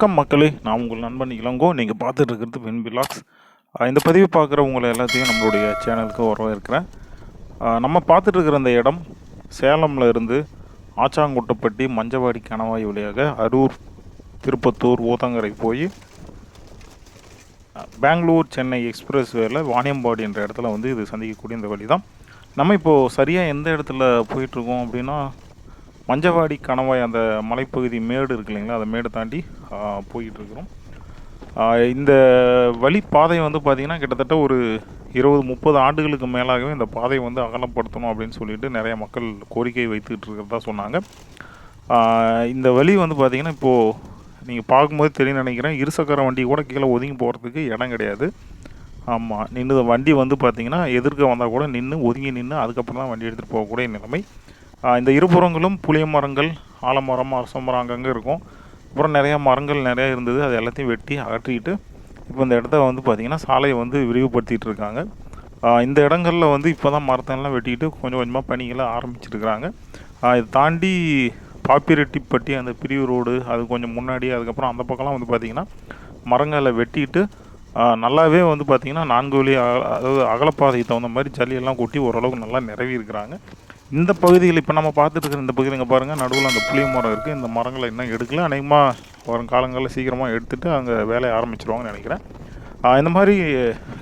வணக்கம் மக்களே நான் உங்கள் நண்பன் இளங்கோ. நீங்கள் பார்த்துட்டு இருக்கிறது வென் பிலாக்ஸ் இந்த பதிவு பார்க்குற உங்களை எல்லாத்தையும் நம்மளுடைய சேனலுக்கு வரவேற்கிறேன். நம்ம பார்த்துட்டு இருக்கிற இந்த இடம் சேலம்ல இருந்து ஆச்சாங்குட்டப்பட்டி மஞ்சவாடி கணவாய் வழியாக அரூர் திருப்பத்தூர் ஊத்தங்கரை போய் பெங்களூர் சென்னை எக்ஸ்பிரஸ் வேல வாணியம்பாடி என்ற இடத்துல வந்து இது சந்திக்கக்கூடிய இந்த வழி தான் நம்ம இப்போது சரியாக எந்த இடத்துல போயிட்டுருக்கோம் அப்படின்னா மஞ்சவாடி கணவாய் அந்த மலைப்பகுதி மேடு இருக்கு இல்லைங்களா அந்த மேடு தாண்டி போய்கிட்டு இருக்கிறோம் இந்த வழி பாதை வந்து பார்த்திங்கன்னா கிட்டத்தட்ட ஒரு இருபது முப்பது ஆண்டுகளுக்கு மேலாகவே இந்த பாதையை வந்து அகலப்படுத்தணும் அப்படின்னு சொல்லிட்டு நிறைய மக்கள் கோரிக்கை வைத்துக்கிட்டு இருக்கிறதா சொன்னாங்க இந்த வழி வந்து பார்த்திங்கன்னா இப்போது நீங்கள் பார்க்கும்போது தெரியும் நினைக்கிறேன் இருசக்கர வண்டி கூட கீழே ஒதுங்கி போகிறதுக்கு இடம் கிடையாது. ஆமாம் நின்று வண்டி வந்து பார்த்திங்கன்னா எதிர்க்க வந்தால் கூட நின்று ஒதுங்கி நின்று அதுக்கப்புறம் தான் வண்டி எடுத்துகிட்டு போகக்கூடிய நிலைமை. இந்த இருபுறங்களும் புளிய மரங்கள் ஆலமரம் அரச மரம் அங்கங்கே இருக்கும். அப்புறம் நிறையா மரங்கள் நிறையா இருந்தது. அது எல்லாத்தையும் வெட்டி அகற்றிக்கிட்டு இப்போ இந்த இடத்த வந்து பார்த்திங்கன்னா சாலையை வந்து விரிவுபடுத்திகிட்டு இருக்காங்க. இந்த இடங்களில் வந்து இப்போ தான் மரத்தெல்லாம் வெட்டிக்கிட்டு கொஞ்சம் கொஞ்சமாக பணிகளை ஆரம்பிச்சிருக்கிறாங்க. இதை தாண்டி பாப்பிரெட்டிப்பட்டி அந்த பிரிவு ரோடு அது கொஞ்சம் முன்னாடி அதுக்கப்புறம் அந்த பக்கம்லாம் வந்து பார்த்திங்கன்னா மரங்களை வெட்டிட்டு நல்லாவே வந்து பார்த்திங்கன்னா நான்கு வழி அதாவது அகலப்பாதைக்கு தகுந்த மாதிரி ஜல்லியெல்லாம் கொட்டி ஓரளவுக்கு நல்லா நிறவி இருக்கிறாங்க இந்த பகுதியில் இப்போ நம்ம பார்த்துட்டு இருக்கிற இந்த பகுதியில் இங்கே பாருங்கள் நடுவில் அந்த புளிய மரம் இருக்குது இந்த மரங்களை இன்னும் எடுக்கல. அநேகமாக வரும் காலங்களில் சீக்கிரமாக எடுத்துகிட்டு அங்கே வேலையை ஆரம்பிச்சிருவாங்கன்னு நினைக்கிறேன். இந்த மாதிரி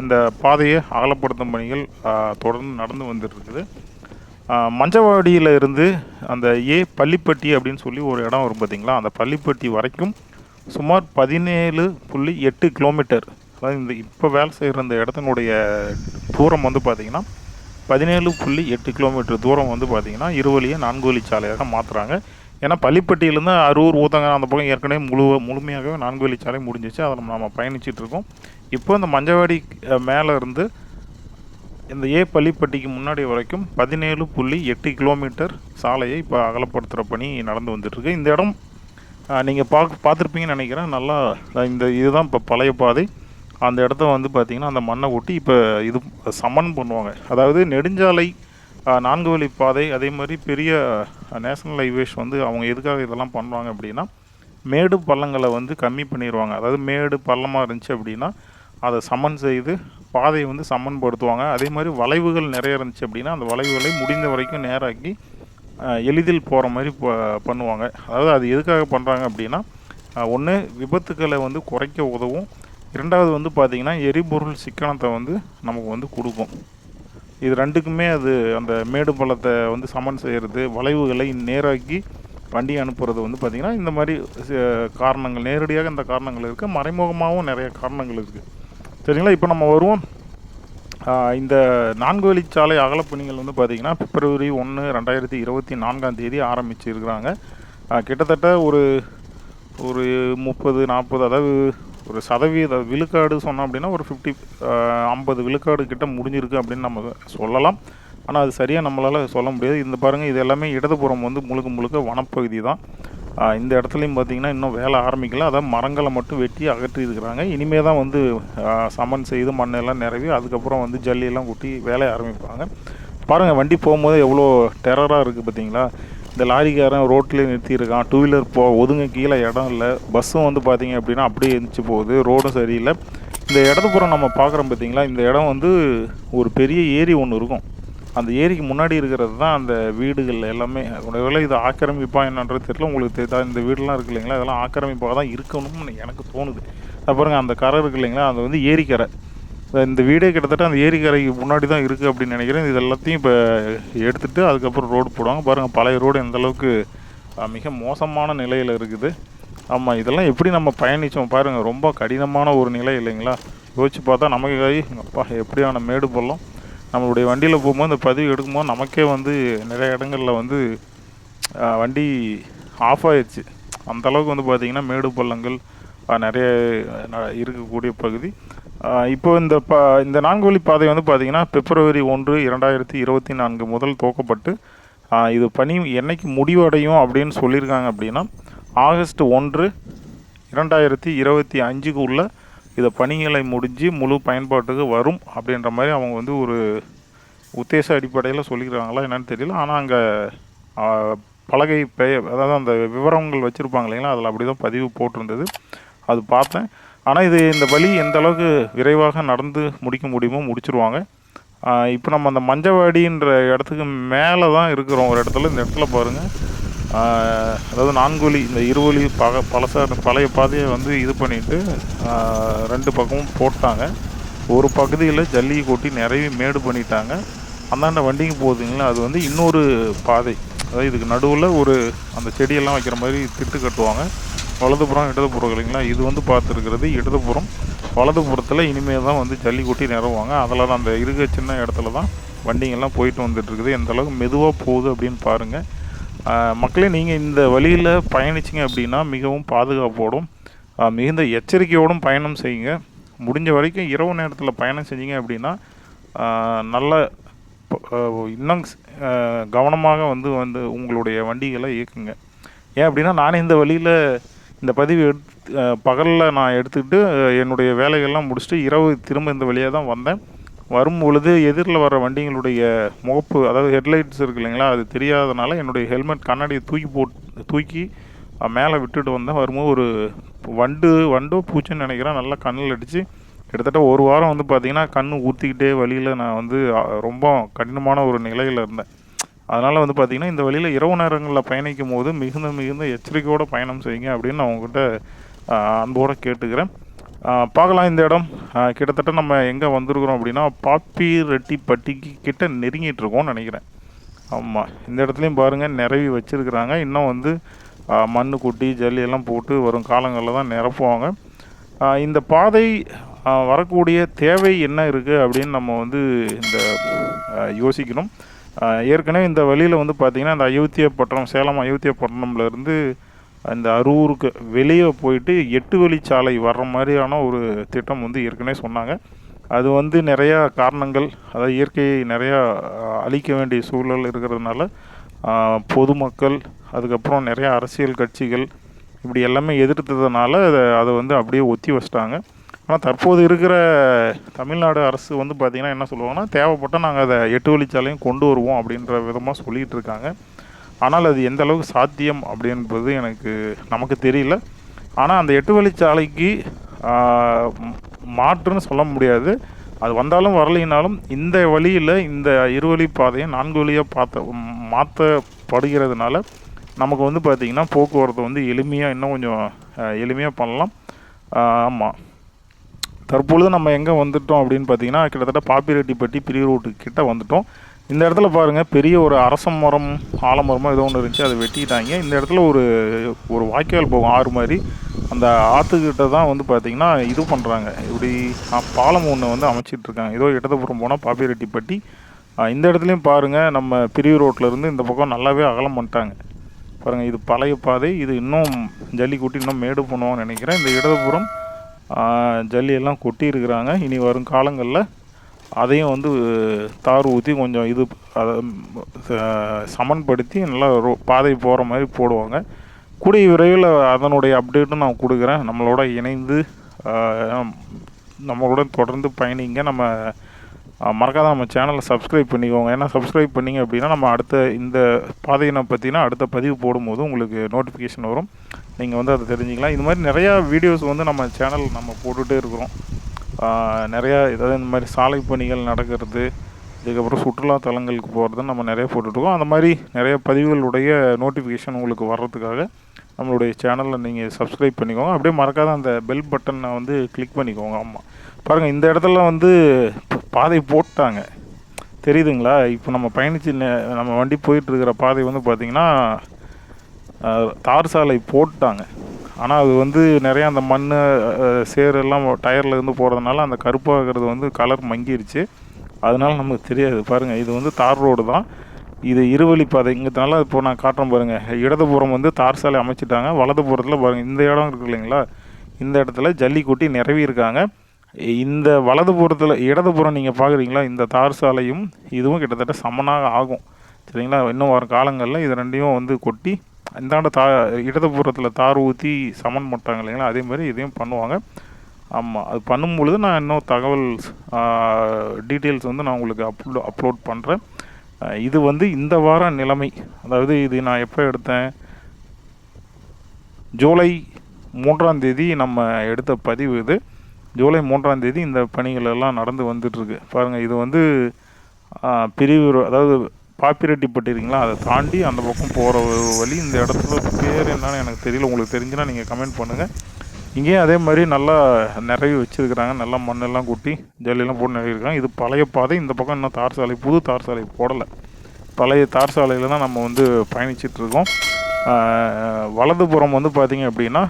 இந்த பாதையை அகலப்படுத்தும் பணிகள் தொடர்ந்து நடந்து வந்துட்டு இருக்குது மஞ்சவாடியில் இருந்து அந்த ஏ பள்ளிப்பட்டி அப்படின்னு சொல்லி ஒரு இடம் வரும் பார்த்திங்களா அந்த பள்ளிப்பட்டி வரைக்கும் சுமார் பதினேழு புள்ளி எட்டு கிலோமீட்டர் அதாவது இந்த இப்போ வேலை செய்கிற இந்த இடத்தினுடைய தூரம் வந்து பார்த்திங்கன்னா பதினேழு புள்ளி எட்டு கிலோமீட்டர் தூரம் வந்து பார்த்திங்கன்னா இருவழியை நான்கு வழி சாலையாக மாற்றுறாங்க ஏன்னா பள்ளிப்பட்டியிலேருந்து அரூர் ஊத்தங்க அந்த பக்கம் ஏற்கனவே முழு முழுமையாகவே நான்கு வழி சாலை முடிஞ்சிச்சு. அதில் நம்ம பயணிச்சிட்டு இருக்கோம். இப்போ இந்த மஞ்சவாடி மேலே இருந்து இந்த ஏ பள்ளிப்பட்டிக்கு முன்னாடி வரைக்கும் பதினேழு புள்ளி எட்டு கிலோமீட்டர் சாலையை இப்போ அகலப்படுத்துகிற பணி நடந்து வந்துட்டுருக்கு. இந்த இடம் நீங்கள் பார்க்க பார்த்துருப்பீங்கன்னு நினைக்கிறேன். நல்லா இந்த இதுதான் இப்போ பழைய பாதை. அந்த இடத்த வந்து பார்த்திங்கன்னா அந்த மண்ணை ஒட்டி இப்போ இது சமன் பண்ணுவாங்க. அதாவது நெடுஞ்சாலை நான்கு வழி பாதை அதே மாதிரி பெரிய நேஷனல் ஹைவேஸ் வந்து அவங்க எதுக்காக இதெல்லாம் பண்ணுவாங்க அப்படின்னா மேடு பள்ளங்களை வந்து கம்மி பண்ணிடுவாங்க அதாவது மேடு பள்ளமாக இருந்துச்சு அப்படின்னா அதை சமன் செய்து பாதையை வந்து சமன்படுத்துவாங்க. அதே மாதிரி வளைவுகள் நிறைய இருந்துச்சு அப்படின்னா அந்த வளைவுகளை முடிந்த வரைக்கும் நேராக்கி எளிதில் போகிற மாதிரி ப- பண்ணுவாங்க. அதாவது அது எதுக்காக பண்ணுறாங்க அப்படின்னா ஒன்று விபத்துக்களை வந்து குறைக்க உதவும். இரண்டாவது வந்து பார்த்திங்கன்னா எரிபொருள் சிக்கனத்தை வந்து நமக்கு வந்து கொடுக்கும். இது ரெண்டுக்குமே அது அந்த மேடு பள்ளத்தை வந்து சமன் செய்கிறது வளைவுகளை நேராக்கி வண்டி அனுப்புறது வந்து பார்த்திங்கன்னா இந்த மாதிரி காரணங்கள் நேரடியாக இந்த காரணங்கள் இருக்குது மறைமுகமாகவும் நிறைய காரணங்கள் இருக்குது சரிங்களா? இப்போ நம்ம வருவோம். இந்த நான்கு வழிச்சாலை அகலப்பணிகள் வந்து பார்த்திங்கன்னா பிப்ரவரி ஒன்று ரெண்டாயிரத்தி இருபத்தி நான்காம் தேதி ஆரம்பிச்சிருக்கிறாங்க. கிட்டத்தட்ட ஒரு ஒரு முப்பது நாற்பது அதாவது ஒரு சதவீத விழுக்காடு சொன்னோம் அப்படின்னா ஒரு ஃபிஃப்டி ஐம்பது விழுக்காடு கிட்ட முடிஞ்சிருக்கு அப்படின்னு நம்ம சொல்லலாம். ஆனால் அது சரியாக நம்மளால் சொல்ல முடியாது. இந்த பாருங்கள் இது எல்லாமே இடதுபுறம் வந்து முழுக்க முழுக்க வனப்பகுதி தான். இந்த இடத்துலையும் பார்த்தீங்கன்னா இன்னும் வேலை ஆரம்பிக்கல. அதான் மரங்களை மட்டும் வெட்டி அகற்றி இருக்கிறாங்க. இனிமே தான் வந்து சமன் செய்து மண்ணெல்லாம் நிரவி அதுக்கப்புறம் வந்து ஜல்லியெல்லாம் கொட்டி வேலையை ஆரம்பிப்பாங்க. பாருங்கள் வண்டி போகும்போது எவ்வளோ டெரராக இருக்குது பார்த்தீங்களா இந்த லாரிக்காரன் ரோட்லேயே நிறுத்தியிருக்கான். டூ வீலர் போ ஒதுங்க கீழே இடம் இல்லை. பஸ்ஸும் வந்து பார்த்தீங்க அப்படின்னா அப்படியே இருந்துச்சு போகுது. ரோடும் சரியில்லை. இந்த இடத்துப்புறம் நம்ம பார்க்குறோம் பார்த்தீங்களா இந்த இடம் வந்து ஒரு பெரிய ஏரி ஒன்று இருக்கும். அந்த ஏரிக்கு முன்னாடி இருக்கிறது தான் அந்த வீடுகள் எல்லாமே. ஒருவேளை இது ஆக்கிரமிப்பா என்னன்றது தெரியல. உங்களுக்கு தெரியுதா இந்த வீடுலாம் இருக்கு இல்லைங்களா? இதெல்லாம் ஆக்கிரமிப்பாக தான் இருக்கணும்னு எனக்கு தோணுது. பாருங்கள் அந்த கரை இருக்கு இல்லைங்களா? அது வந்து ஏரிக்கரை. இந்த வீடே கிட்டத்தட்ட அந்த ஏரிக்கரைக்கு முன்னாடி தான் இருக்குது அப்படின்னு நினைக்கிறேன். இது எல்லாத்தையும் இப்போ எடுத்துட்டு அதுக்கப்புறம் ரோடு போடுவாங்க. பாருங்கள் பழைய ரோடு எந்தளவுக்கு மிக மோசமான நிலையில் இருக்குது. ஆமாம் இதெல்லாம் எப்படி நம்ம பயணித்தோம் பாருங்கள் ரொம்ப கடினமான ஒரு நிலை இல்லைங்களா? யோசிச்சு பார்த்தா நமக்கு அப்பா எப்படியான மேடு பள்ளம் நம்மளுடைய வண்டியில் போகும்போது இந்த பதிவு எடுக்கும்போது நமக்கே வந்து நிறைய இடங்களில் வந்து வண்டி ஆஃப் ஆயிடுச்சு. அந்தளவுக்கு வந்து பார்த்திங்கன்னா மேடு பள்ளங்கள் நிறைய இருக்கக்கூடிய பகுதி. இப்போ இந்த ப இந்த நான்கு வழி பாதை வந்து பார்த்திங்கன்னா பிப்ரவரி ஒன்று இரண்டாயிரத்தி இருபத்தி நான்கு முதல் துவக்கப்பட்டு இது பணி என்னைக்கு முடிவடையும் அப்படின்னு சொல்லியிருக்காங்க அப்படின்னா ஆகஸ்ட் ஒன்று இரண்டாயிரத்தி இருபத்தி அஞ்சுக்கு உள்ள இதை பணிகளை முடிஞ்சு முழு பயன்பாட்டுக்கு வரும் அப்படின்ற மாதிரி அவங்க வந்து ஒரு உத்தேச அடிப்படையில் சொல்லிக்கிறாங்களா என்னன்னு தெரியல. ஆனால் அங்கே பலகை பெயர் அதாவது அந்த விவரங்கள் வச்சுருப்பாங்க இல்லைங்களா? அதில் அப்படி தான் பதிவு போட்டிருந்தது. அது பார்த்தேன். ஆனால் இது இந்த வழி எந்த அளவுக்கு விரைவாக நடந்து முடிக்க முடியுமோ முடிச்சிருவாங்க. இப்போ நம்ம அந்த மஞ்சவாடின்ற இடத்துக்கு மேலே தான் இருக்கிறோம். ஒரு இடத்துல இந்த இடத்துல பாருங்கள் அதாவது நான்குவழி இந்த இருவழி பக பழச பழைய பாதையை வந்து இது பண்ணிட்டு ரெண்டு பக்கமும் போட்டாங்க. ஒரு பகுதியில் ஜல்லியை கொட்டி நிறைய மேடு பண்ணிட்டாங்க. அந்தாண்ட வண்டிங்க போகுதுங்களா அது வந்து இன்னொரு பாதை. அதாவது இதுக்கு நடுவில் ஒரு அந்த செடியெல்லாம் வைக்கிற மாதிரி திட்டு கட்டுவாங்க. வலதுபுறம் இடதுபுறம் இல்லைங்களா? இது வந்து பார்த்துருக்கிறது இடதுபுறம். வலதுபுறத்தில் இனிமேல் தான் வந்து ஜல்லிக்கொட்டி நிறவுவாங்க அதில் தான் அந்த இருக்க சின்ன இடத்துல தான் வண்டிங்கெல்லாம் போயிட்டு வந்துட்டு இருக்குது எந்த அளவுக்கு மெதுவாக போகுது அப்படின்னு பாருங்கள் மக்களே நீங்கள் இந்த வழியில் பயணிச்சிங்க அப்படின்னா மிகவும் பாதுகாப்போடும் மிகுந்த எச்சரிக்கையோடும் பயணம் செய்யுங்க. முடிஞ்ச வரைக்கும் இரவு நேரத்தில் பயணம் செஞ்சீங்க அப்படின்னா நல்ல இன்னும் கவனமாக வந்து வந்து உங்களுடைய வண்டிகளை இயக்குங்க. ஏன் அப்படின்னா நானே இந்த வழியில் இந்த பதிவு எடுத்து பகலில் நான் எடுத்துக்கிட்டு என்னுடைய வேலைகள்லாம் முடிச்சுட்டு இரவு திரும்ப இந்த வழியாக தான் வந்தேன். வரும் பொழுது எதிரில் வர வண்டிங்களுடைய முகப்பு அதாவது ஹெட்லைட்ஸ் இருக்கு இல்லைங்களா அது தெரியாதனால என்னுடைய ஹெல்மெட் கண்ணாடியை தூக்கி போட்டு தூக்கி மேலே விட்டுட்டு வந்தேன். வரும்போது ஒரு வண்டு வண்டோ பூச்சின்னு நினைக்கிறேன் நல்லா கண்ணில் அடித்து கிட்டத்தட்ட ஒரு வாரம் வந்து பார்த்திங்கன்னா கண் ஊற்றிக்கிட்டே வழியில் நான் வந்து ரொம்ப கடினமான ஒரு நிலையில் இருந்தேன். அதனால் வந்து பார்த்திங்கன்னா இந்த வழியில் இரவு நேரங்களில் பயணிக்கும் போது மிகுந்த மிகுந்த எச்சரிக்கையோடு பயணம் செய்யுங்க அப்படின்னு நான் உங்கள்கிட்ட அன்போடு கேட்டுக்கிறேன். பார்க்கலாம் இந்த இடம். கிட்டத்தட்ட நம்ம எங்கே வந்திருக்கிறோம் அப்படின்னா பாப்பி ரெட்டிப்பட்டிக்கு கிட்ட நெருங்கிட்டுருக்கோம்னு நினைக்கிறேன். ஆமாம் இந்த இடத்துலையும் பாருங்கள் நிரவி வச்சுருக்குறாங்க. இன்னும் வந்து மண் மண்ணு கொட்டி ஜல்லி எல்லாம் போட்டு வரும் காலங்களில் தான் நிரப்புவாங்க. இந்த பாதை வரக்கூடிய தேவை என்ன இருக்குது அப்படின்னு நம்ம வந்து இந்த யோசிக்கணும். ஏற்கனவே இந்த வழியில் வந்து பார்த்திங்கன்னா இந்த அயோத்தியப்பட்டினம் சேலம் அயோத்தியப்பட்டினம்ல அந்த இந்த அரூருக்கு வெளியே போயிட்டு எட்டு வழிச்சாலை வர்ற மாதிரியான ஒரு திட்டம் வந்து ஏற்கனவே சொன்னாங்க. அது வந்து நிறையா காரணங்கள் அதாவது இயற்கையை நிறையா அழிக்க வேண்டிய சூழல் இருக்கிறதுனால பொதுமக்கள் அதுக்கப்புறம் நிறையா அரசியல் கட்சிகள் இப்படி எல்லாமே எதிர்த்ததுனால அதை அதை வந்து அப்படியே ஒத்தி வச்சிட்டாங்க. ஆனால் தற்போது இருக்கிற தமிழ்நாடு அரசு வந்து பார்த்திங்கன்னா என்ன சொல்லுவாங்கன்னா தேவைப்பட்டால் நாங்கள் அதை எட்டு வழிச்சாலையும் கொண்டு வருவோம் அப்படின்ற விதமாக சொல்லிகிட்டு இருக்காங்க. ஆனால் அது எந்த அளவுக்கு சாத்தியம் அப்படின்றது எனக்கு நமக்கு தெரியல. ஆனால் அந்த எட்டு வழிச்சாலைக்கு மாற்றுன்னு சொல்ல முடியாது. அது வந்தாலும் வரலைனாலும் இந்த வழியில் இந்த இருவழி பாதையை நான்கு வழியாக பார்த்த மாற்றப்படுகிறதுனால நமக்கு வந்து பார்த்திங்கன்னா போக்குவரத்து வந்து எளிமையாக இன்னும் கொஞ்சம் எளிமையாக பண்ணலாம். ஆமாம் தற்பொழுது நம்ம எங்கே வந்துட்டோம் அப்படின்னு பார்த்தீங்கன்னா கிட்டத்தட்ட பாப்பிரெட்டிப்பட்டி பிரி ரோட்டு கிட்ட வந்துட்டோம். இந்த இடத்துல பாருங்கள் பெரிய ஒரு அரச மரம் ஆலமரமோ ஏதோ ஒன்று இருந்துச்சு அதை வெட்டிட்டாங்க. இந்த இடத்துல ஒரு ஒரு வாய்க்கால் போகும் ஆறு மாதிரி. அந்த ஆற்றுக்கிட்ட தான் வந்து பார்த்திங்கன்னா இது பண்ணுறாங்க இப்படி பாலம் ஒன்று வந்து அமைச்சிட்டு இருக்காங்க. ஏதோ இடதுபுறம் போனால் பாப்பிரெட்டிப்பட்டி இந்த இடத்துலையும் பாருங்கள் நம்ம பிரிவு ரோட்டிலேருந்து இருந்து இந்த பக்கம் நல்லாவே அகலம் பண்ணிட்டாங்க. பாருங்கள் இது பழைய பாதை. இது இன்னும் ஜல்லிக்கூட்டி இன்னும் மேடு பண்ணுவாங்கன்னு நினைக்கிறேன். இந்த இடதுபுறம் ஜல்லியெல்லாம் கொட்டியிருக்கிறாங்க. இனி வரும் காலங்களில் அதையும் வந்து தார் ஊற்றி கொஞ்சம் இது அதை சமன்படுத்தி நல்லா ரோ பாதை போகிற மாதிரி போடுவாங்க. கூடிய விரைவில் அதனுடைய அப்டேட்டும் நான் கொடுக்குறேன். நம்மளோட இணைந்து நம்மளுடன் தொடர்ந்து பயணிங்க. நம்ம மறக்காத நம்ம சேனலை சப்ஸ்கிரைப் பண்ணிக்கோங்க. ஏன்னா சப்ஸ்கிரைப் பண்ணிங்க அப்படின்னா நம்ம அடுத்த இந்த பாதையினை பற்றினா அடுத்த பதிவு போடும்போது உங்களுக்கு நோட்டிஃபிகேஷன் வரும். நீங்கள் வந்து அதை தெரிஞ்சுக்கலாம். இது மாதிரி நிறையா வீடியோஸ் வந்து நம்ம சேனல் நம்ம போட்டுகிட்டே இருக்கிறோம். நிறையா ஏதாவது இந்த மாதிரி சாலை பணிகள் நடக்கிறது இதுக்கப்புறம் சுற்றுலா தலங்களுக்கு போகிறது நம்ம நிறைய போட்டுட்ருக்கோம். அந்த மாதிரி நிறைய பதிவுகளுடைய நோட்டிஃபிகேஷன் உங்களுக்கு வர்றதுக்காக நம்மளுடைய சேனலில் நீங்கள் சப்ஸ்கிரைப் பண்ணிக்கோங்க. அப்படியே மறக்காத அந்த பெல் பட்டனை வந்து கிளிக் பண்ணிக்கோங்க. ஆமாம் பாருங்கள் இந்த இடத்துல வந்து பாதை போட்டாங்க. தெரியுதுங்களா? இப்போ நம்ம பயணிச்சு நம்ம வண்டி போயிட்டுருக்கிற பாதை வந்து பார்த்திங்கன்னா தார் சாலை போட்டாங்க. ஆனால் அது வந்து நிறையா அந்த மண் சேரெல்லாம் எல்லாம் டயரில் இருந்து போகிறதுனால அந்த கருப்பாகிறது வந்து கலர் மங்கிருச்சு. அதனால் நமக்கு தெரியாது. பாருங்கள் இது வந்து தார் ரோடு தான். இது இருவழி பாதை. இங்கனால இப்போ நான் காட்டுறேன் பாருங்கள் இடதுபுறம் வந்து தார் சாலை அமைச்சிட்டாங்க. வலதுபுறத்தில் பாருங்கள் இந்த இடம் இருக்கு இல்லைங்களா? இந்த இடத்துல ஜல்லிக்கொட்டி நிறவி நிரவி இருக்காங்க இந்த வலதுபுறத்தில் இடதுபுறம் நீங்கள் பார்க்குறீங்களா இந்த தார் சாலையும் இதுவும் கிட்டத்தட்ட சமனாக ஆகும். சரிங்களா? இன்னும் வரும் காலங்களில் இது ரெண்டையும் வந்து கொட்டி இந்தாண்ட தா இடதுபுறத்தில் தார் ஊற்றி சமன் பண்ணுறாங்க இல்லைங்களா? அதே மாதிரி இதையும் பண்ணுவாங்க. ஆமாம் அது பண்ணும்பொழுது நான் இன்னும் தகவல் டீட்டெயில்ஸ் வந்து நான் உங்களுக்கு அப்லோ அப்லோட் பண்ணுறேன் இது வந்து இந்த வார நிலைமை. அதாவது இது நான் எப்போ எடுத்தேன்? ஜூலை மூன்றாம் தேதி நம்ம எடுத்த பதிவு இது. ஜூலை மூன்றாம் தேதி இந்த பணிகள் எல்லாம் நடந்து வந்துட்டுருக்கு. பாருங்கள் இது வந்து பிரிவு அதாவது பாப்பிரெட்டிப்பட்டு இருக்கீங்களா அதை தாண்டி அந்த பக்கம் போகிற வழி இந்த இடத்துல பேர் என்னன்னு எனக்கு தெரியல. உங்களுக்கு தெரிஞ்சுன்னா நீங்கள் கமெண்ட் பண்ணுங்கள் இங்கேயும் அதே மாதிரி நல்லா நிறைய வச்சுருக்கிறாங்க. நல்லா மண்ணெல்லாம் கொட்டி ஜல்லியெல்லாம் போட்டு நிறையிருக்காங்க இது பழைய பாதை. இந்த பக்கம் இன்னும் தார் சாலை புது தார் சாலை போடலை. பழைய தார் சாலையில் தான் நம்ம வந்து பயணிச்சிட்ருக்கோம் வலதுபுறம் வந்து பார்த்திங்க அப்படின்னா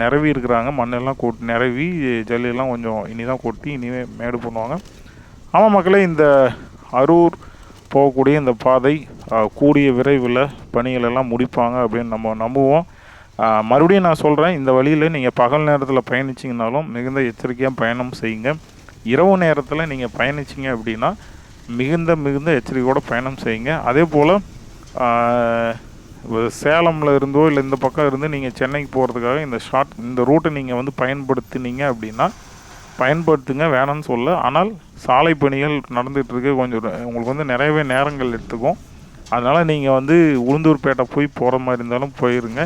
நிரவி இருக்கிறாங்க. மண்ணெல்லாம் கொட் நிரவி ஜல்லியெல்லாம் கொஞ்சம் இனி தான் கொட்டி இனிமே மேடு பண்ணுவாங்க. ஆமாம் மக்களே இந்த அரூர் போகக்கூடிய இந்த பாதை கூடிய விரைவில் பணிகளெல்லாம் முடிப்பாங்க அப்படின்னு நம்ம நம்புவோம். மறுபடியும் நான் சொல்கிறேன் இந்த வழியில் நீங்கள் பகல் நேரத்தில் பயணிச்சிங்கனாலும் மிகுந்த எச்சரிக்கையாக பயணம் செய்யுங்க. இரவு நேரத்தில் நீங்கள் பயணிச்சிங்க அப்படின்னா மிகுந்த மிகுந்த எச்சரிக்கையோடு பயணம் செய்யுங்க. அதே போல் சேலமில் இருந்தோ இல்லை இந்த பக்கம் இருந்து நீங்கள் சென்னைக்கு போகிறதுக்காக இந்த ஷார்ட் இந்த ரூட்டை நீங்கள் வந்து பயன்படுத்தினீங்க அப்படின்னா பயன்படுத்துங்க வேணாம்னு சொல்ல. ஆனால் சாலை பணிகள் நடந்துகிட்ருக்கு கொஞ்சம் உங்களுக்கு வந்து நிறையவே நேரங்கள் எடுத்துக்கும். அதனால் நீங்கள் வந்து உளுந்தூர்பேட்டை போய் போகிற மாதிரி இருந்தாலும் போயிருங்க.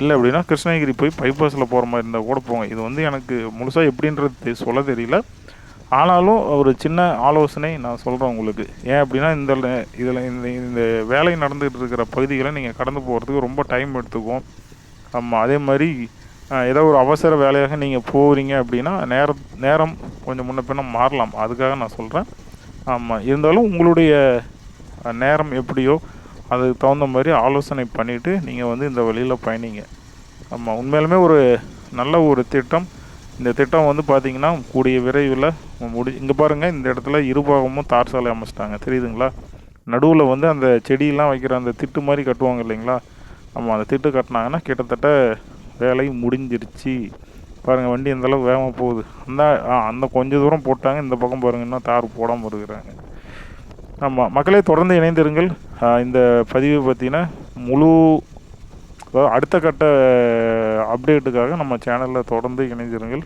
இல்லை அப்படின்னா கிருஷ்ணகிரி போய் பைபாஸில் போகிற மாதிரி இருந்தால் கூட போங்க. இது வந்து எனக்கு முழுசாக எப்படின்றது சொல்ல தெரியல. ஆனாலும் ஒரு சின்ன ஆலோசனை நான் சொல்கிறேன் உங்களுக்கு. ஏன் அப்படின்னா இந்த இதில் இந்த இந்த வேலை நடந்துகிட்டு இருக்கிற பகுதிகளை நீங்கள் கடந்து போகிறதுக்கு ரொம்ப டைம் எடுத்துக்கும். ஆமாம் அதே மாதிரி ஏதோ ஒரு அவசர வேலையாக நீங்கள் போகிறீங்க அப்படின்னா நேரம் நேரம் கொஞ்சம் முன்ன பின்ன மாறலாம். அதுக்காக நான் சொல்கிறேன் ஆமாம் இருந்தாலும் உங்களுடைய நேரம் எப்படியோ அதுக்கு தகுந்த மாதிரி ஆலோசனை பண்ணிவிட்டு நீங்கள் வந்து இந்த வழியில் பயணிங்க. ஆமாம் உண்மையிலுமே ஒரு நல்ல ஒரு திட்டம். இந்த திட்டம் வந்து பார்த்தீங்கன்னா கூடிய விரைவில் முடி இங்கே பாருங்கள் இந்த இடத்துல இருபாகமும் தார் சாலை அமைச்சிட்டாங்க. தெரியுதுங்களா? நடுவில் வந்து அந்த செடியெலாம் வைக்கிற அந்த திட்டு மாதிரி கட்டுவாங்க இல்லைங்களா? ஆமாம் அந்த திட்டு கட்டினாங்கன்னா கிட்டத்தட்ட வேலை முடிஞ்சிருச்சு. பாருங்கள் வண்டி எந்த அளவுக்கு வேகமாக போகுது. அந்த ஆ அந்த கொஞ்சம் தூரம் போட்டாங்க. இந்த பக்கம் பாருங்கள் இன்னும் தார் போடாமல் இருக்கிறாங்க. ஆமாம் மக்களே தொடர்ந்து இணைந்திருங்கள். இந்த பதிவை பார்த்திங்கன்னா முழு அடுத்த கட்ட அப்டேட்டுக்காக நம்ம சேனலில் தொடர்ந்து இணைந்திருங்கள்.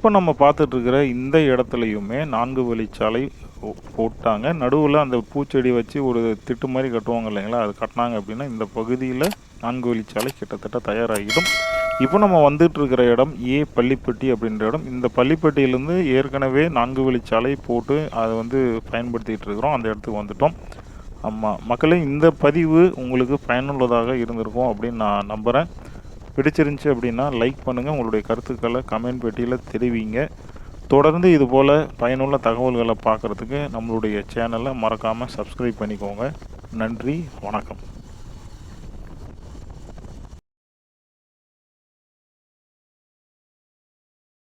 இப்போ நம்ம பார்த்துட்ருக்கிற இந்த இடத்துலையுமே நான்கு வழிச்சாலை போ- போட்டாங்க. நடுவில் அந்த பூச்செடி வச்சு ஒரு திட்டு மாதிரி கட்டுவாங்க இல்லைங்களா? அது கட்டினாங்க அப்படின்னா இந்த பகுதியில் நான்கு வழிச்சாலை கிட்டத்தட்ட தயாராகிடும். இப்போ நம்ம வந்துட்டுருக்கிற இடம் ஏ பள்ளிப்பட்டி அப்படின்ற இடம். இந்த பள்ளிப்பட்டியிலேருந்து ஏற்கனவே நான்கு வழிச்சாலை போட்டு அதை வந்து பயன்படுத்திகிட்டு இருக்கிறோம் அந்த இடத்துக்கு வந்துட்டோம். ஆமாம் மக்களே இந்த பதிவு உங்களுக்கு பயனுள்ளதாக இருந்திருக்கும் அப்படின்னு நான் நம்புகிறேன் பிடிச்சிருந்துச்சி அப்படின்னா லைக் பண்ணுங்கள் உங்களுடைய கருத்துக்களை கமெண்ட் பெட்டியில் தெரிவிங்க. தொடர்ந்து இது போல் பயனுள்ள தகவல்களை பார்க்குறதுக்கு நம்மளுடைய சேனலை மறக்காமல் சப்ஸ்கிரைப் பண்ணிக்கோங்க. நன்றி வணக்கம்.